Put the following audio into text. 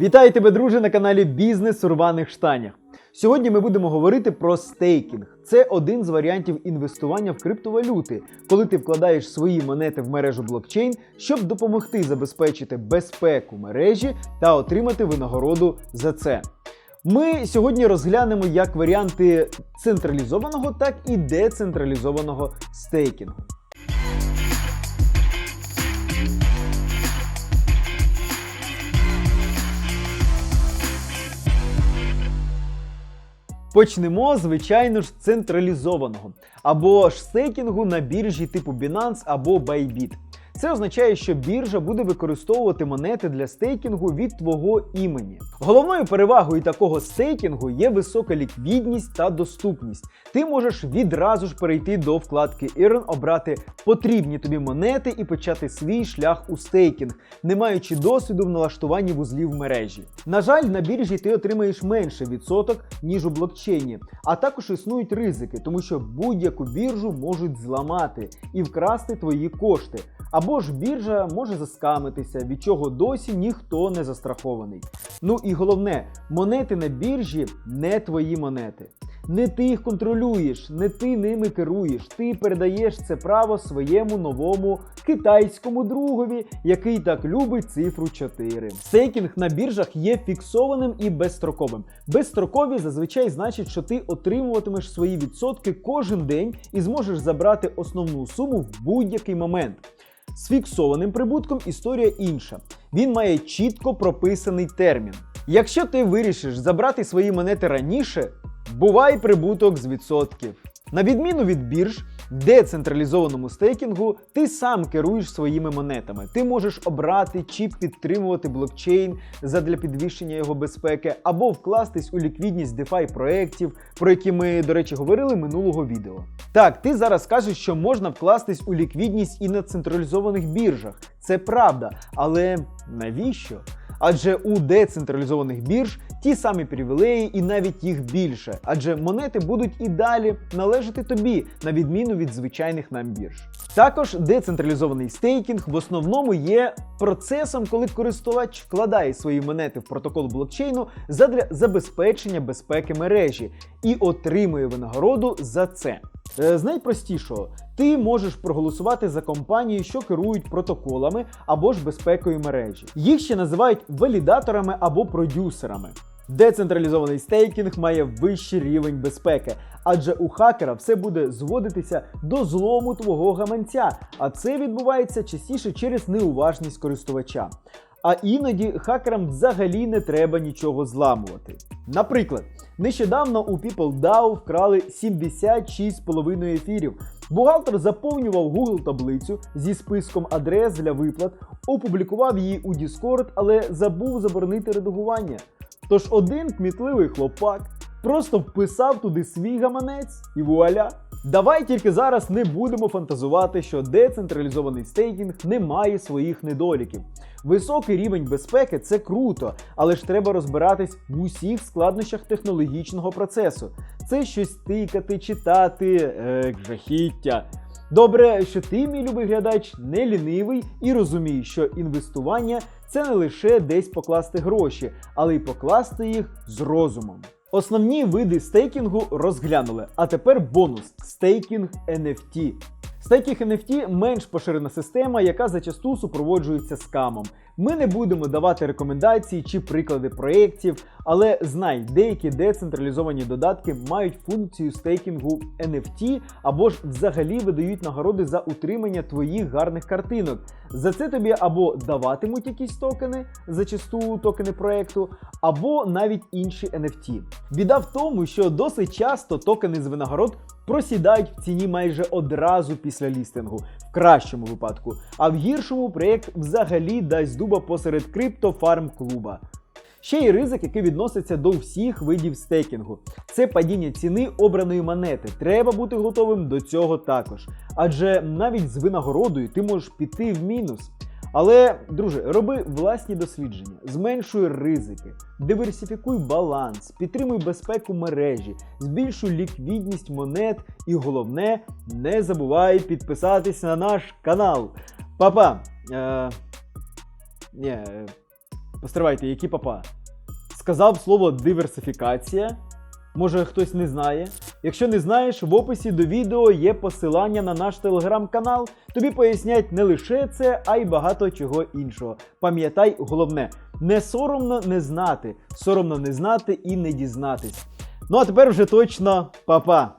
Вітаю тебе, друже, на каналі Бізнес у рваних штанях. Сьогодні ми будемо говорити про стейкінг. Це один з варіантів інвестування в криптовалюти, коли ти вкладаєш свої монети в мережу блокчейн, щоб допомогти забезпечити безпеку мережі та отримати винагороду за це. Ми сьогодні розглянемо як варіанти централізованого, так і децентралізованого стейкінгу. Почнемо, звичайно ж, централізованого або ж стейкінгу на біржі типу Binance або Bybit. Це означає, що біржа буде використовувати монети для стейкінгу від твого імені. Головною перевагою такого стейкінгу є висока ліквідність та доступність. Ти можеш відразу ж перейти до вкладки Earn, обрати потрібні тобі монети і почати свій шлях у стейкінг, не маючи досвіду в налаштуванні вузлів мережі. На жаль, на біржі ти отримаєш менше відсоток, ніж у блокчейні, а також існують ризики, тому що будь-яку біржу можуть зламати і вкрасти твої кошти. Або ж біржа може заскамитися, від чого досі ніхто не застрахований. Ну і головне, монети на біржі не твої монети. Не ти їх контролюєш, не ти ними керуєш. Ти передаєш це право своєму новому китайському другові, який так любить цифру 4. Стейкінг на біржах є фіксованим і безстроковим. Безстрокові зазвичай значить, що ти отримуватимеш свої відсотки кожен день і зможеш забрати основну суму в будь-який момент. З фіксованим прибутком історія інша. Він має чітко прописаний термін. Якщо ти вирішиш забрати свої монети раніше, бувай прибуток з відсотків. На відміну від бірж, децентралізованому стейкінгу ти сам керуєш своїми монетами. Ти можеш обрати чи підтримувати блокчейн задля підвищення його безпеки, або вкластись у ліквідність DeFi проєктів, про які ми, до речі, говорили минулого відео. Так, ти зараз кажеш, що можна вкластись у ліквідність і на централізованих біржах. Це правда, але навіщо? Адже у децентралізованих бірж ті самі привілеї і навіть їх більше. Адже монети будуть і далі належати тобі, на відміну від звичайних нам бірж. Також децентралізований стейкінг в основному є процесом, коли користувач вкладає свої монети в протокол блокчейну задля забезпечення безпеки мережі і отримує винагороду за це. Е, З найпростішого, ти можеш проголосувати за компанії, що керують протоколами або ж безпекою мережі. Їх ще називають валідаторами або продюсерами. Децентралізований стейкінг має вищий рівень безпеки, адже у хакера все буде зводитися до злому твого гаманця, а це відбувається частіше через неуважність користувача. А іноді хакерам взагалі не треба нічого зламувати. Наприклад, нещодавно у PeopleDAO вкрали 76,5 ефірів. Бухгалтер заповнював Google таблицю зі списком адрес для виплат, опублікував її у Discord, але забув заборонити редагування. Тож один кмітливий хлопак просто вписав туди свій гаманець і вуаля. Давай тільки зараз не будемо фантазувати, що децентралізований стейкінг не має своїх недоліків. Високий рівень безпеки це круто, але ж треба розбиратись в усіх складнощах технологічного процесу. Це щось тикати, читати, е, жахіття. Добре, що ти, мій любий глядач, не лінивий і розумієш, що інвестування це не лише десь покласти гроші, але й покласти їх з розумом. Основні види стейкінгу розглянули, а тепер бонус стейкінг NFT. Стейкінг NFT менш поширена система, яка зачасту супроводжується скамом. Ми не будемо давати рекомендації чи приклади проєктів, але знай, деякі децентралізовані додатки мають функцію стейкінгу NFT або ж взагалі видають нагороди за утримання твоїх гарних картинок. За це тобі або даватимуть якісь токени, зачасту токени проекту, або навіть інші NFT. Біда в тому, що досить часто токени з винагород просідають в ціні майже одразу після лістингу, в кращому випадку, а в гіршому проєкт взагалі дасть дуба посеред криптофарм клуба. Ще й ризик, який відноситься до всіх видів стейкінгу. Це падіння ціни обраної монети. Треба бути готовим до цього також. Адже навіть з винагородою ти можеш піти в мінус. Але, друже, роби власні дослідження, зменшуй ризики, диверсифікуй баланс, підтримуй безпеку мережі, збільшуй ліквідність монет і головне, не забувай підписатись на наш канал. Папа. Е... Ні, е, Постривайте, які папа? Сказав слово диверсифікація. Може хтось не знає. Якщо не знаєш, в описі до відео є посилання на наш телеграм-канал. Тобі пояснять не лише це, а й багато чого іншого. Пам'ятай, головне, не соромно не знати, соромно не знати і не дізнатись. Ну а тепер вже точно, па-па!